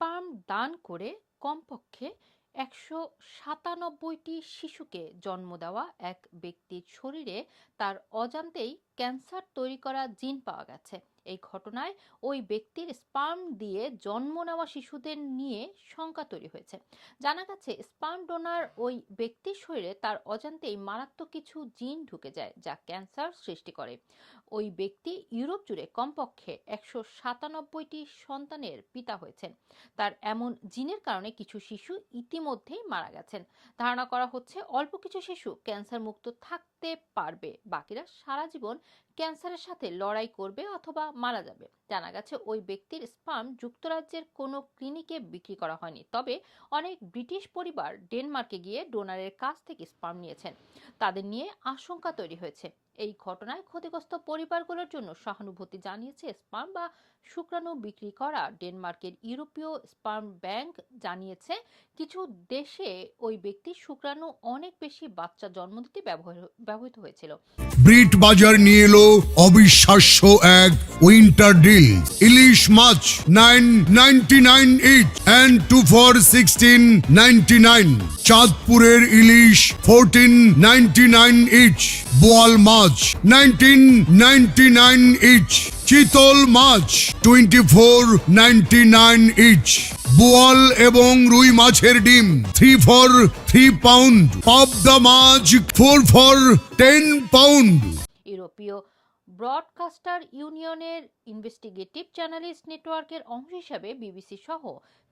Sperm দান করে কমপক্ষে একশো সাতানব্বইটি শিশুকে জন্ম দেওয়া এক ব্যক্তির শরীরে তার অজান্তেই ক্যান্সার তৈরি করা জিন পাওয়া গেছে। এই ঘটনায় ওই ব্যক্তির স্পার্ম দিয়ে জন্ম নেওয়া শিশুদের নিয়ে শঙ্কা তৈরি হয়েছে। জানা গেছে, স্পার্ম ডোনার ওই ব্যক্তির শরীরে তার অজান্তেই মারাত্মক কিছু জিন ঢুকে যায় যা ক্যান্সার সৃষ্টি করে। ওই ব্যক্তি ইউরোপ জুড়ে কমপক্ষে একশো সাতানব্বইটি সন্তানের পিতা হয়েছেন। তার এমন জিনের কারণে কিছু শিশু ইতিমধ্যেই মারা গেছেন। ধারণা করা হচ্ছে, অল্প কিছু শিশু ক্যান্সার মুক্ত থাকতে পারবে, বাকিরা সারা জীবন ক্যান্সারের সাথে লড়াই করবে অথবা মারা যাবে। জানা গেছে ওই ব্যক্তির স্পাম যুক্তরাজ্যের কোনো ক্লিনিকে বিক্রি করা হয়নি। তবে অনেক ব্রিটিশ পরিবার ডেনমার্কে গিয়ে ডোনারের কাছ থেকে স্পাম নিয়েছেন। তাদের নিয়ে আশঙ্কা তৈরি হয়েছে। এই ঘটনায় ক্ষতিগ্রস্ত পরিবারগুলোর জন্য সহানুভূতি জানিয়েছে স্পাম বা শুক্রাণু বিক্রি করা ডেনমার্কের ইউরোপীয় স্পার্ম ব্যাংক জানিয়েছে, কিছু দেশে ওই ব্যক্তির শুক্রাণু অনেক বেশি বাচ্চা জন্ম দিতে ব্যবহৃত হয়েছিল। ব্রিট বাজার নিয়ে এলো অবিশ্বাস্য এক উইন্টার ডিল। ইলিশ মাছ nine ninety nine each and two for sixteen ninety nine. চাঁদপুরের ইলিশ ফোরটিন নাইনটি নাইন ইচ বোয়াল মাছ ইচ চিতল মাছ টোয়েন্টি ফোর বোয়াল এবং রুই মাছের ডিম থ্রি ফর থ্রি পাউন্ড পাবদা মাছ ফোর ফর টেন পাউন্ড ইউরোপীয় ব্রডকাস্টার ইউনিয়নের ইনভেস্টিগেটিভ জার্নালিস্ট নেটওয়ার্কের অংশ হিসাবে বিবিসি সহ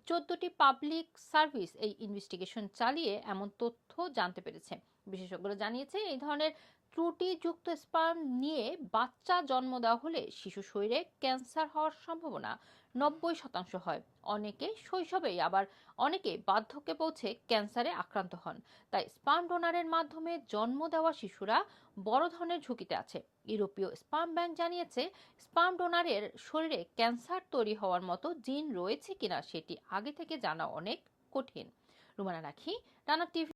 চোদ্দটি পাবলিক সার্ভিস এই ইনভেস্টিগেশন চালিয়ে এমন তথ্য জানতে পেরেছে। বিশেষজ্ঞরা জানিয়েছে, এই ধরনের ত্রুটিযুক্ত স্পার্ম নিয়ে বাচ্চা জন্ম দেওয়া হলে শিশু শরীরে ক্যান্সার হওয়ার সম্ভাবনা নব্বই শতাংশ হয়। অনেকে শৈশবেই আবার অনেকে বার্ধক্যে পৌঁছে ক্যান্সারে আক্রান্ত হন। তাই স্পার্ম ডোনারের মাধ্যমে জন্ম দেওয়া শিশুরা বড় ধরনের ঝুঁকিতে আছে। ইউরোপীয় স্পার্ম ব্যাংক জানিয়েছে স্পার্ম ডোনারের শরীরে ক্যান্সার তৈরি হওয়ার মতো জিন রয়েছে কিনা সেটি আগে থেকে জানা অনেক কঠিন। রুমানা রাখি রানা টিভি